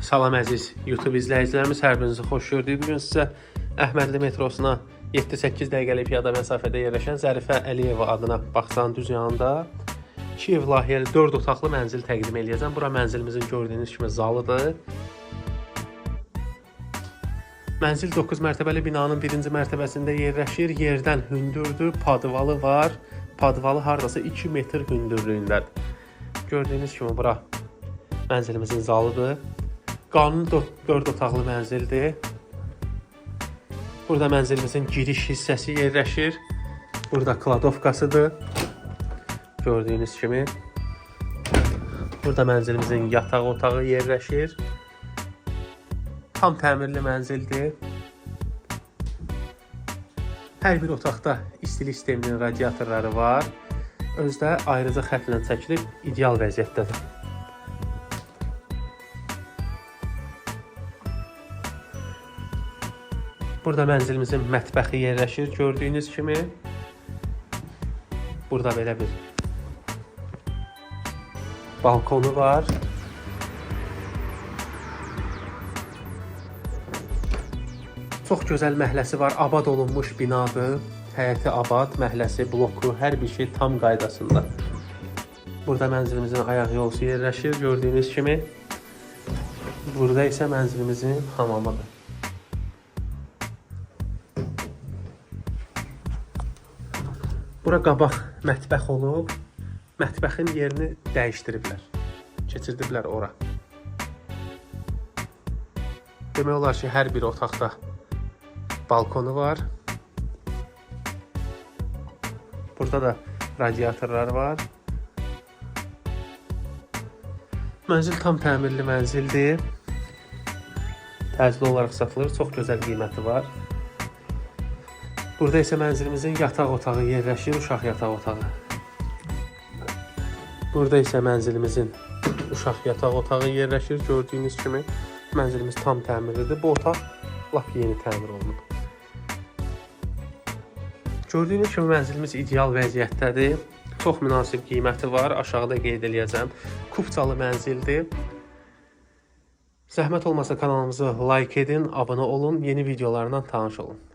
Salam əziz YouTube izləyicilərimiz, hər birinizi xoş gördük. Bu gün sizə Əhmədli metrosuna 7-8 dəqiqəlik piyada məsafədə yerləşən Zərifə Əliyeva adına bağçanın düz yanında Kiyev layihəli 4 otaqlı mənzil təqdim eləyəcəm. Bura mənzilimizin gördüyünüz kimi zalıdır. Mənzil 9 mərtəbəli binanın birinci mərtəbəsində yerləşir. Yerdən hündürdür, padvalı var. Padvalı hardasa 2 metr hündürlüyündədir. Gördüyünüz kimi bura mənzilimizin zalıdır. Qanuni 4 otaqlı mənzildir. Burada mənzilimizin giriş hissəsi yerləşir. Burada kladovkasıdır. Gördüyünüz kimi. Burada mənzilimizin yataq otağı yerləşir. Tam təmirli mənzildir. Hər bir otaqda istilik sisteminin radiatorları var. Özü də ayrıca xəttlə çəkilib ideal vəziyyətdədir. Burada mənzilimizin mətbəxi yerləşir gördüyünüz kimi. Burada belə bir balkonu var. Çox gözəl məhəlləsi var, abad olunmuş binadır. Həyəti abad, məhəlləsi, bloku, hər bir şey tam qaydasında. Burada mənzilimizin ayaq yolusu yerləşir gördüyünüz kimi. Burada isə mənzilimizin hamamıdır. Bura qabaq mətbəx olub. Mətbəxin yerini dəyişdiriblər. Keçirdiblər ora. Demək olar ki, hər bir otaqda balkonu var. Burada da radiatorlar var. Mənzil tam təmirli mənzildir. Təcili olaraq satılır. Çox gözəl qiyməti var. Burada isə mənzilimizin yataq otağı yerləşir, uşaq yataq otağı. Burada isə mənzilimizin uşaq yataq otağı yerləşir. Gördüyünüz kimi mənzilimiz tam təmirlidir. Bu otaq lap yeni təmir olunub. Gördüyünüz kimi mənzilimiz ideal vəziyyətdədir. Çox münasib qiyməti var. Aşağıda qeyd eləyəcəm. Kupçalı mənzildir. Zəhmət olmasa kanalımızı like edin, abunə olun, yeni videolarla tanış olun.